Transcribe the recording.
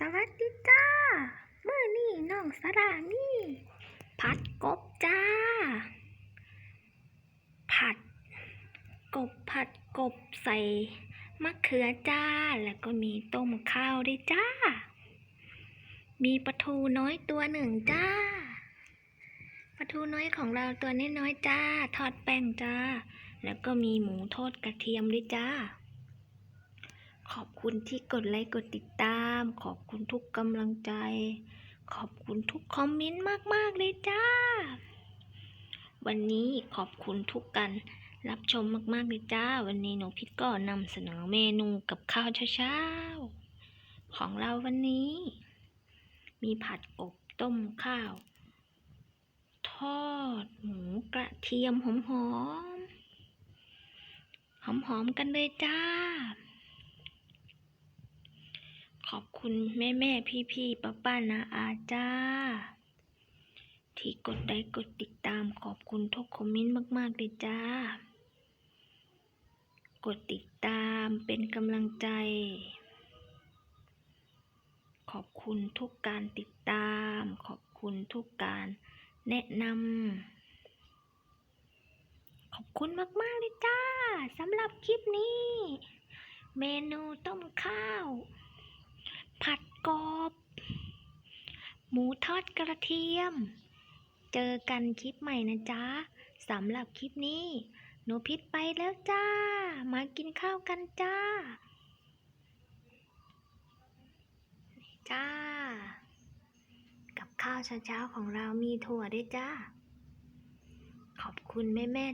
สวัสดีจ้าเมื่อนี่น้องสรานี่ ผัดกบจ้า ผัด กบผัดกบใส่มะเขือจ้า แล้วก็มีต้มข้าวด้วยจ้า มีปลาทูน้อยตัวหนึ่งจ้าปลาทูน้อยของเราตัวน้อยๆจ้า ทอดแป้งจ้า แล้วก็มีหมูทอดกระเทียมด้วยจ้า ขอบคุณที่กดไลค์กดติดตาม ขอบคุณทุกกำลังใจ ขอบคุณทุกคอมเมนต์มากๆเลยจ้า วันนี้ขอบคุณทุกการรับชมมากๆเลยจ้า วันนี้หนูพิษก็นำเสนอเมนูกับข้าวเช้าๆของเราวันนี้ มีผัดกบต้มข้าว ทอดหมูกระเทียมหอมๆหอมๆกันเลยจ้า ขอบคุณแม่แม่พี่พี่ป้าป้านาอาจ้า ที่กดได้กดติดตามขอบคุณทุกคอมเมนต์มากๆเลยจ้า กดติดตามเป็นกำลังใจ ขอบคุณทุกการติดตาม ขอบคุณทุกการแนะนำขอบคุณมากๆเลยจ้าสำหรับคลิปนี้ เมนูต้มข้าว ผัดกบ หมูทอดกระเทียม เจอกันคลิปใหม่นะจ๊ะสำหรับคลิปนี้ หนูพิษไปแล้วจ้า มากินข้าวกันจ้า จ้า กับข้าวเช้าๆของเรามีถั่วด้วยจ้า ขอบคุณแม่แม่